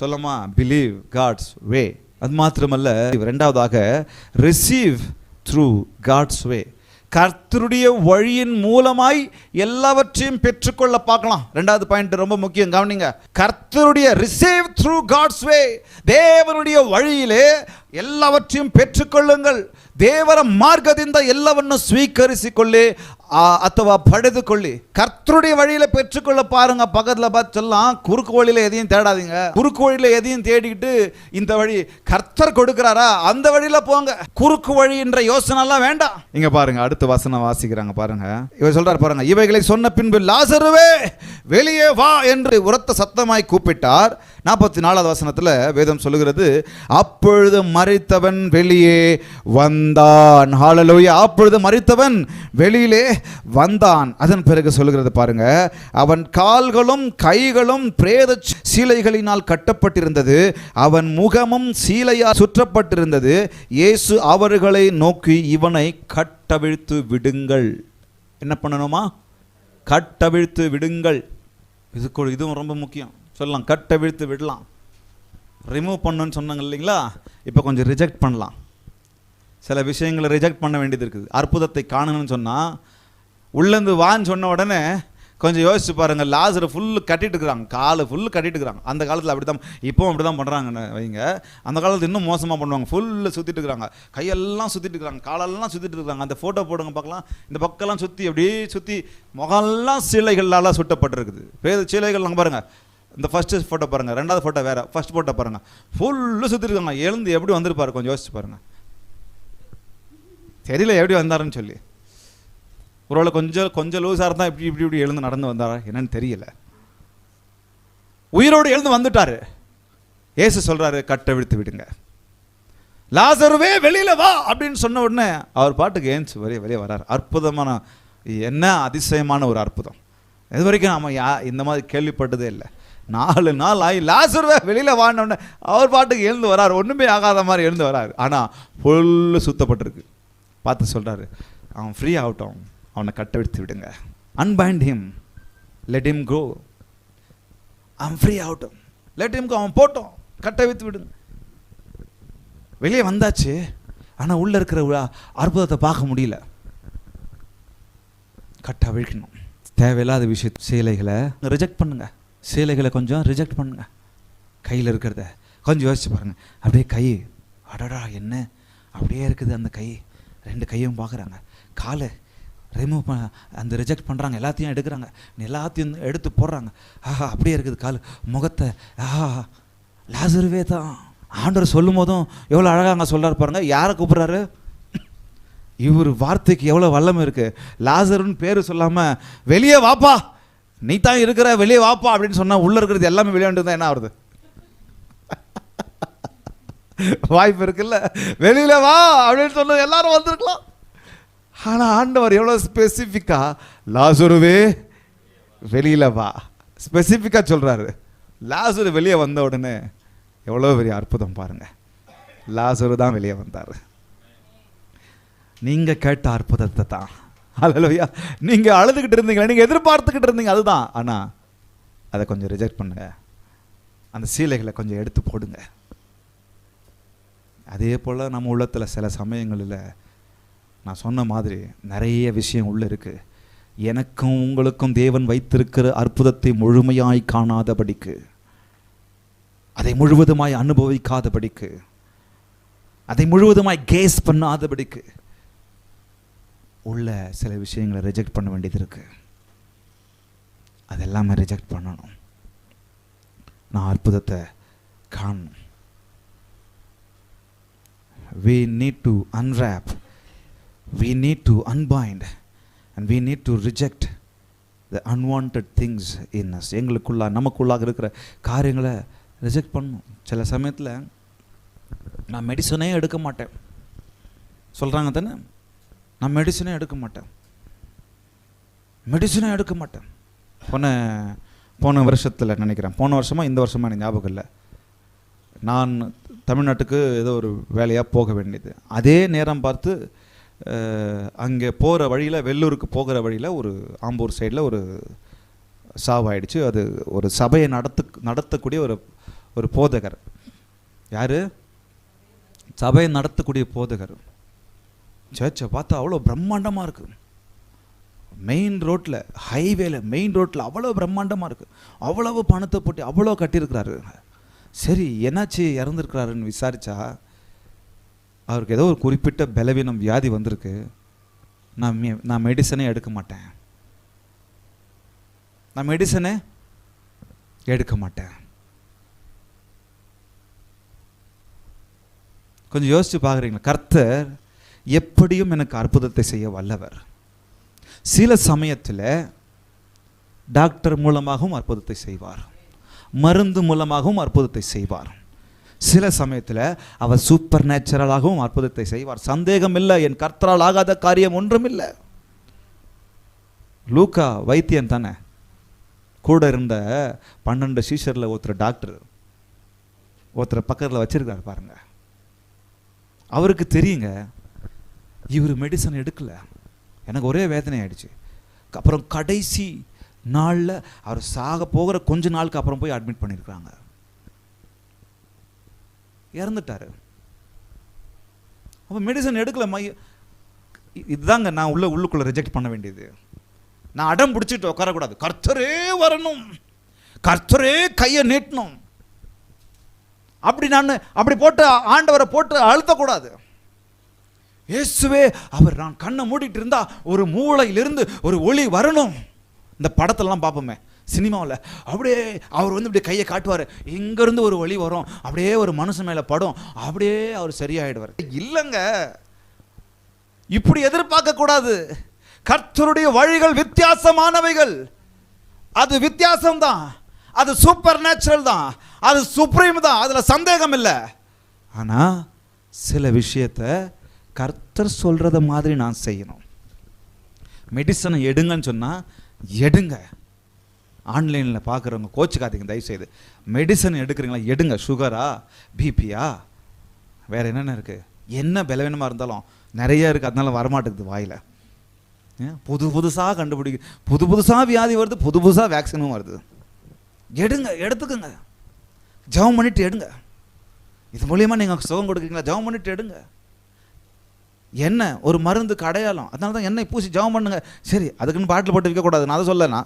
சொல்லமா? Believe God's வே அது மாத்திரமல்ல ரெண்டாவதாக ரிசீவ் த்ரூ காட்ஸ் வே கர்த்தருடைய வழியின் மூலமாய் எல்லாவற்றையும் பெற்றுக்கொள்ள பார்க்கலாம். ரெண்டாவது பாயிண்ட் ரொம்ப முக்கியம் கவனிங்க. கர்த்தருடைய ரிசீவ் த்ரூ காட்ஸ் வே தேவனுடைய வழியிலே எல்லாவற்றையும் பெற்றுக்கொள்ளுங்கள். ದೇವರ ಮಾರ್ಗದಿಂದ கொள்ளி அத்தவா ಅಥವಾ படுத்துக்கொள்ளி. கர்த்தருடைய வழியில பெற்றுக்கொள்ள பாருங்க. பக்கத்தில் பார்த்து சொல்லலாம் குறுக்கு வழியில எதையும் தேடாதீங்க. குறுக்கு வழியில எதையும் தேடிக்கிட்டு இந்த வழி கர்த்தர் கொடுக்கிறாரா அந்த வழியில போங்க. குறுக்கு வழின்ற எல்லாம் வேண்டாம். இங்க பாருங்க அடுத்து வசனம் வாசிக்கிறாங்க பாருங்க. இவர் சொல்றாரு பாருங்க இவைகளை சொன்ன பின்பு லாசருவே வெளியே வா என்று உரத்த சத்தமாய் கூப்பிட்டார். நாற்பத்தி நாலாவது வசனத்துல வேதம் சொல்லுகிறது அப்பொழுது மறித்தவன் வெளியே வந்தான். ஹாலலோயா அப்பொழுது மறித்தவன் வெளியிலே வந்தான். அதன் பிறகு சொல்லுகிறது பாருங்க அவன் கால்களும் கைகளும் பிரேத சீலைகளினால் கட்டப்பட்டிருந்தது அவன் முகமும் சீலையால் சுற்றப்பட்டிருந்தது. இயேசு அவர்களை நோக்கி இவனை கட்டவிழ்த்து விடுங்கள். என்ன பண்ணணுமா? கட்டவிழ்த்து விடுங்கள். இதுக்கு இதுவும் ரொம்ப முக்கியம். சொல்லலாம். கட்டவிழ்த்து விடலாம். ரிமூவ் பண்ணுன்னு சொன்னாங்க இல்லைங்களா? இப்போ கொஞ்சம் ரிஜெக்ட் பண்ணலாம். சில விஷயங்களை ரிஜெக்ட் பண்ண வேண்டியது இருக்குது. அற்புதத்தை காணணும்னு சொன்னால் உள்ளேருந்து வான்னு சொன்ன உடனே கொஞ்சம் யோசிச்சு பாருங்க லாசரை ஃபுல்லு கட்டிட்டு இருக்கிறாங்க காலை ஃபுல்லு கட்டிட்டு இருக்கிறாங்க. அந்த காலத்தில் அப்படி தான் இப்போவும் அப்படி தான் பண்ணுறாங்கன்னு வைங்க. அந்த காலத்தில் இன்னும் மோசமாக பண்ணுவாங்க ஃபுல்லு சுற்றிட்டு இருக்கிறாங்க. கையெல்லாம் சுற்றிட்டு இருக்கிறாங்க காலெல்லாம் சுற்றிட்டு இருக்காங்க அந்த ஃபோட்டோ போடுங்க பார்க்கலாம். இந்த பக்கம்லாம் சுற்றி அப்படியே சுற்றி முகம்லாம் சீலைகளால் சுட்டப்பட்டிருக்குது. பேர் சீலைகள் பாருங்கள் இந்த ஃபஸ்ட்டு ஃபோட்டோ பாருங்கள் ரெண்டாவது ஃபோட்டோ வேறு. ஃபஸ்ட் ஃபோட்டோ பாருங்கள் ஃபுல்லு சுற்றிருக்காங்க எழுந்து எப்படி வந்திருப்பாரு கொஞ்சம் யோசிச்சு பாருங்கள் தெரியல எப்படி வந்தாருன்னு சொல்லி. ஒருவேளை கொஞ்சம் கொஞ்சம் லூஸாக இருந்தால் இப்படி இப்படி இப்படி எழுந்து நடந்து வந்தாரா? என்னன்னு தெரியல. உயிரோடு எழுந்து வந்துட்டாரு. ஏசு சொல்கிறாரு கட்டை விழுத்து விடுங்க. லாசருவே வெளியில் வா! அப்படின்னு சொன்ன உடனே அவர் பாட்டுக்கு ஏன்ச்சு வெளியே வெளியே வராரு. அற்புதமான என்ன அதிசயமான ஒரு அற்புதம். இது வரைக்கும் நாம யா இந்த மாதிரி கேள்விப்பட்டதே இல்லை. நாலு நாள் ஆகி லாசருவே வெளியில் வாடினோடனே உடனே அவர் பாட்டுக்கு எழுந்து வராரு. ஒன்றுமே ஆகாத மாதிரி எழுந்து வராரு. ஆனால் ஃபுல்லு சுத்தப்பட்டிருக்கு. பார்த்து சொல்கிறாரு அவன் ஃப்ரீ ஆகட்டும். அவனை கட்டவிழ்த்து விடுங்க. Unbind him let him go அவன் ஃப்ரீ ஆகட்டும் லெட் ஹிம் கோ அவன் போட்டோம். கட்டவிழ்த்து விடுங்க வெளியே வந்தாச்சு. ஆனால் உள்ளே இருக்கிற அற்புதத்தை பார்க்க முடியல. கட்டாக விழிக்கணும் தேவையில்லாத விஷய சேலைகளை ரிஜெக்ட் பண்ணுங்க. சேலைகளை கொஞ்சம் ரிஜெக்ட் பண்ணுங்க. கையில் இருக்கிறத கொஞ்சம் யோசிச்சு பாருங்க. அப்படியே கை அடடா என்ன? அப்படியே இருக்குது அந்த கை. ரெண்டு கையும் பார்க்குறாங்க. காலை ரிமூவ் பண்ண அந்த ரிஜெக்ட் பண்ணுறாங்க எல்லாத்தையும் எடுக்கிறாங்க. எல்லாத்தையும் எடுத்து போடுறாங்க. ஆஹா அப்படியே இருக்குது கால். முகத்தை ஆஹா லாசருவே தான். ஆண்டவர் சொல்லும் போதும் எவ்வளோ அழகாக அங்கே சொல்கிறார் பாருங்கள் யாரை கூப்பிட்றாரு? இவர் வார்த்தைக்கு எவ்வளோ வல்லம் இருக்குது லாசருன்னு பேர் சொல்லாமல் வெளியே வாப்பா. நீ தான் இருக்கிற வெளியே வாப்பா. அப்படின்னு சொன்னால் உள்ளே இருக்கிறது எல்லாமே வெளியாண்டு தான் என்ன ஆகுது வாய்ப்பு இருக்குல்ல. வெளியில வா. அப்படின்னு சொன்ன எல்லாரும் வந்திருக்கலாம். ஆனால் ஆண்டவர் எவ்வளோ ஸ்பெசிஃபிக்காக லாசுருவே வெளியில் வா. ஸ்பெசிஃபிக்காக சொல்கிறாரு லாசுரு வெளியே வந்த உடனே எவ்வளோ பெரிய அற்புதம் பாருங்கள் லாசுரு தான் வெளியே வந்தார். நீங்கள் கேட்ட அற்புதத்தை தான். அல்லையா நீங்கள் அழுதுகிட்டு இருந்தீங்க நீங்கள் எதிர்பார்த்துக்கிட்டு இருந்தீங்க அதுதான். ஆனால் அதை கொஞ்சம் ரிஜெக்ட் பண்ணுங்க. அந்த சீலைகளை கொஞ்சம் எடுத்து போடுங்க. அதே போல் நம்ம உள்ளத்தில் சில சமயங்களில் நான் சொன்ன மாதிரி நிறைய விஷயம் உள்ளே இருக்குது எனக்கும் உங்களுக்கும் தேவன் வைத்திருக்கிற அற்புதத்தை முழுமையாய் காணாதபடிக்கு அதை முழுவதுமாய் அனுபவிக்காதபடிக்கு அதை முழுவதுமாய் கேஸ் பண்ணாதபடிக்கு உள்ள சில விஷயங்களை ரிஜெக்ட் பண்ண வேண்டியது இருக்கு. அதெல்லாமே ரிஜெக்ட் பண்ணணும். நான் அற்புதத்தை காணணும். We need to unwrap we need to unbind, and we need to reject the unwanted things in us எங்களுக்குள்ளா நமக்குள்ளாக இருக்கிற காரியங்களை ரிஜெக்ட் பண்ணும். சில சமயத்தில் நான் மெடிசனே எடுக்க மாட்டேன். சொல்கிறாங்க தானே? நான் மெடிசனே எடுக்க மாட்டேன். மெடிசனே எடுக்க மாட்டேன். போன போன வருஷத்தில் நினைக்கிறேன். போன வருஷமா இந்த வருஷமா எனக்கு ஞாபகம் இல்லை. நான் தமிழ்நாட்டுக்கு ஏதோ ஒரு வேலையாக போக வேண்டியது. அதே நேரம் பார்த்து அங்கே போகிற வழியில் வெள்ளூருக்கு போகிற வழியில் ஒரு ஆம்பூர் சைடில் ஒரு சாவாயிடுச்சு. அது ஒரு சபையை நடத்து நடத்தக்கூடிய ஒரு ஒரு போதகர். யார்? சபையை நடத்தக்கூடிய போதகர். சர்ச்சை பார்த்தா அவ்வளோ பிரம்மாண்டமாக இருக்குது மெயின் ரோட்டில் ஹைவேல மெயின் ரோட்டில் அவ்வளோ பிரம்மாண்டமாக இருக்குது அவ்வளவு பணத்தை போட்டு அவ்வளோ கட்டியிருக்கிறாரு. சரி என்னாச்சு இறந்துருக்கிறாருன்னு விசாரித்தா அவருக்கு ஏதோ ஒரு குறிப்பிட்ட பலவீனம் வியாதி வந்திருக்கு. நான் மெ- நான் மெடிசனே எடுக்க மாட்டேன். நான் மெடிசனே எடுக்க மாட்டேன். கொஞ்சம் யோசிச்சு பார்க்குறீங்களா? கர்த்தர் எப்படியும் எனக்கு அற்புதத்தை செய்ய வல்லவர். சில சமயத்தில் டாக்டர் மூலமாகவும் அற்புதத்தை செய்வார். மருந்து மூலமாகவும் அற்புதத்தை செய்வார். சில சமயத்தில் அவர் சூப்பர் நேச்சுரலாகவும் அற்புதத்தை செய்வார். சந்தேகம் இல்லை என் கர்த்தரால் ஆகாத காரியம் ஒன்றும் இல்லை லூக்கா வைத்தியன் தானே. கூட இருந்த பன்னெண்டு சீஷரில் ஒருத்தர் டாக்டர் ஒருத்தர் பக்கத்தில் வச்சுருக்காரு பாருங்க. அவருக்கு தெரியுங்க இவர் மெடிசன் எடுக்கல. எனக்கு ஒரே வேதனை ஆயிடுச்சு. அப்புறம் கடைசி நாளில் அவர் சாக போகிற கொஞ்ச நாளுக்கு அப்புறம் போய் அட்மிட் பண்ணியிருக்காங்க இறந்துட்டாரு. அப்போ மெடிசன் எடுக்கல மைய இதுதாங்க நான் உள்ள உள்ளுக்குள்ள ரிஜெக்ட் பண்ண வேண்டியது. நான் அடம் பிடிச்சிட்டு உட்காரக்கூடாது. கர்த்தரே வரணும். கர்த்தரே கையை நீட்டணும். அப்படி நான் அப்படி போட்டு ஆண்டவரை போட்டு அழுத்தக்கூடாது. இயேசுவே அவர் நான் கண்ணை மூடிட்டு இருந்தா ஒரு மூளையிலிருந்து ஒரு ஒளி வரணும். இந்த படத்தெல்லாம் பார்ப்போமே. சினிமாவில். அப்படியே அவர் வந்து இப்படி கையை காட்டுவார். இங்கேருந்து ஒரு வழி வரும். அப்படியே ஒரு மனுஷன் மேலே படும். அப்படியே அவர் சரியாயிடுவார். இல்லைங்க. இப்படி எதிர்பார்க்கக்கூடாது கர்த்தருடைய வழிகள் வித்தியாசமானவைகள். அது வித்தியாசம்தான் அது சூப்பர் நேச்சுரல் தான். அது சுப்ரீம் தான். அதில் சந்தேகம் இல்லை. ஆனால் சில விஷயத்தை கர்த்தர் சொல்கிறத மாதிரி நான் செய்யணும். மெடிசனை எடுங்கன்னு சொன்னால் எடுங்க. ஆன்லைனில் பார்க்குறவங்க கோச்சுக்காதீங்க தயவுசெய்து மெடிசன் எடுக்கிறீங்களா? எடுங்க. சுகரா பிபியா வேறு என்னென்ன இருக்குது என்ன பலவீனமாக இருந்தாலும் நிறைய இருக்குது அதனால வரமாட்டேங்குது வாயில். ஏன்? புது புதுசாக கண்டுபிடிக்க புது புதுசாக வியாதி வருது புது புதுசாக வேக்சினும் வருது. எடுங்க எடுத்துக்கோங்க. ஜெபம் பண்ணிட்டு எடுங்க. இது மூலியமாக நீங்கள் சுகம் கொடுக்குறீங்களா? ஜெபம் பண்ணிட்டு எடுங்க. என்ன? ஒரு மருந்துக்கு அடையாளம் அதனால தான் எண்ணெய் பூசி ஜெபம் பண்ணுங்க. சரி அதுக்குன்னு பாட்டில் போட்டு விற்கக்கூடாது நான் அதை சொல்லலைண்ணா.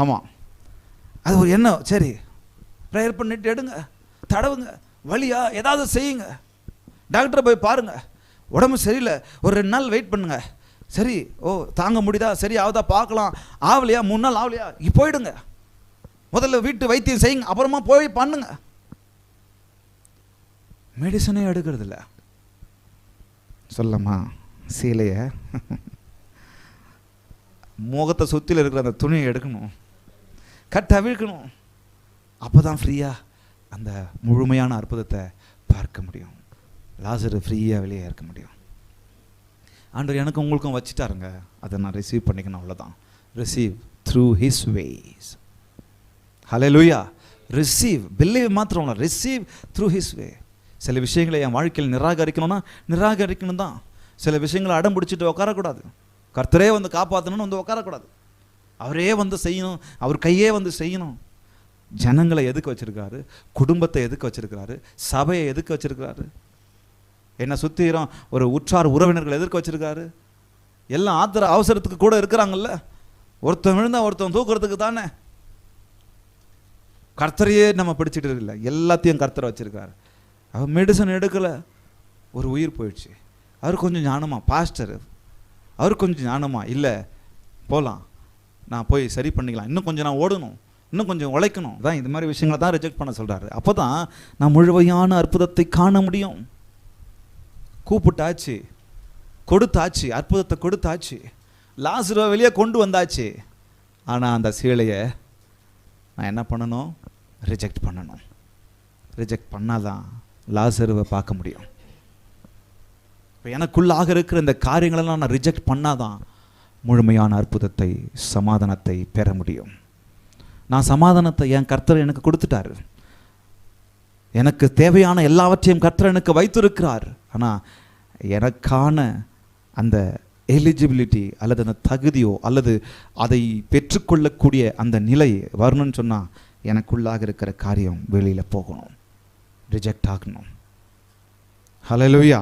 ஆமாம் அது ஒரு எண்ணம். சரி ப்ரேயர் பண்ணிட்டு எடுங்க. தடவுங்க. வழியா ஏதாவது செய்யுங்க. டாக்டரை போய் பாருங்கள் உடம்பு சரியில்லை. ஒரு ரெண்டு நாள் வெயிட் பண்ணுங்க. சரி ஓ தாங்க முடியுதா? சரி ஆகுதா? பார்க்கலாம். ஆகலையா மூணு நாள் ஆகலையா இப்போ போயிடுங்க. முதல்ல வீட்டு வைத்தியம் செய்யுங்க. அப்புறமா போய் பண்ணுங்க. மெடிசனே எடுக்கிறது இல்லை சொல்லம்மா சீலைய. முகத்தை சுற்றில இருக்கிற அந்த துணியை எடுக்கணும். கட் அவிழ்க்கணும் அப்போ தான் ஃப்ரீயாக அந்த முழுமையான அற்புதத்தை பார்க்க முடியும். லாசரு ஃப்ரீயாக வெளியே இருக்க முடியும். ஆண்டவர் எனக்கு உங்களுக்கும் வச்சுட்டாருங்க. அதை நான் ரிசீவ் பண்ணிக்கணும். அவ்வளோதான் ரிசீவ் த்ரூ ஹிஸ் வேஸ் ஹalleluya ரிசீவ் பிலீவ் மாத்திரம் இல்லை. ரிசீவ் த்ரூ ஹிஸ் வே சில விஷயங்களை என் வாழ்க்கையில் நிராகரிக்கணும்னா நிராகரிக்கணும் தான் சில விஷயங்களை அடம் பிடிச்சிட்டு உட்காரக்கூடாது கர்த்தரே வந்து காப்பாற்றணும்னு வந்து உட்காரக்கூடாது அவரே வந்து செய்யணும் அவர் கையே வந்து செய்யணும். ஜனங்களை எதுக்கு வச்சிருக்காரு? குடும்பத்தை எதுக்கு வச்சுருக்கிறாரு சபையை எதுக்கு வச்சுருக்கிறாரு என்னை சுத்திரம் ஒரு உற்றார் உறவினர்கள் எதிர்க்க வச்சிருக்காரு? எல்லாம் ஆத்திர அவசரத்துக்கு கூட இருக்கிறாங்கல்ல. ஒருத்தன் விழுந்தா ஒருத்தன் தூக்குறதுக்கு தானே. கர்த்தரையே நம்ம பிடிச்சிட்டு இருக்கல எல்லாத்தையும் கர்த்தரை வச்சுருக்காரு. அவர் மெடிசன் எடுக்கல. ஒரு உயிர் போயிடுச்சு. அவர் கொஞ்சம் ஞானமா பாஸ்டர் அவர் கொஞ்சம் ஞானமா இல்லை போகலாம் நான் போய் சரி பண்ணிக்கலாம். இன்னும் கொஞ்சம் நான் ஓடணும். இன்னும் கொஞ்சம் உழைக்கணும். தான் இது மாதிரி விஷயங்களை தான் ரிஜெக்ட் பண்ண சொல்கிறாரு அப்போ தான் நான் முழுமையான அற்புதத்தை காண முடியும். கூப்பிட்டாச்சு. கொடுத்தாச்சு. அற்புதத்தை கொடுத்தாச்சு. லாசுருவை வெளியே கொண்டு வந்தாச்சு. ஆனால் அந்த சீலையை நான் என்ன பண்ணணும்? ரிஜெக்ட் பண்ணணும். ரிஜெக்ட் பண்ணால் தான் லாசருவை பார்க்க முடியும். இப்போ எனக்குள்ளாக இருக்கிற இந்த காரியங்களெல்லாம் நான் ரிஜெக்ட் பண்ணாதான் முழுமையான அற்புதத்தை சமாதானத்தை பெற முடியும். நான் சமாதானத்தை என் கர்த்தர் எனக்கு கொடுத்துட்டாரு. எனக்கு தேவையான எல்லாவற்றையும் கர்த்தர் எனக்கு வைத்திருக்கிறார். ஆனால் எனக்கான அந்த எலிஜிபிலிட்டி அல்லது அந்த தகுதியோ அல்லது அதை பெற்றுக்கொள்ளக்கூடிய அந்த நிலை வரணும்னு சொன்னால் எனக்குள்ளாக இருக்கிற காரியம் வெளியில் போகணும். ரிஜெக்ட் ஆகணும். ஹalleluya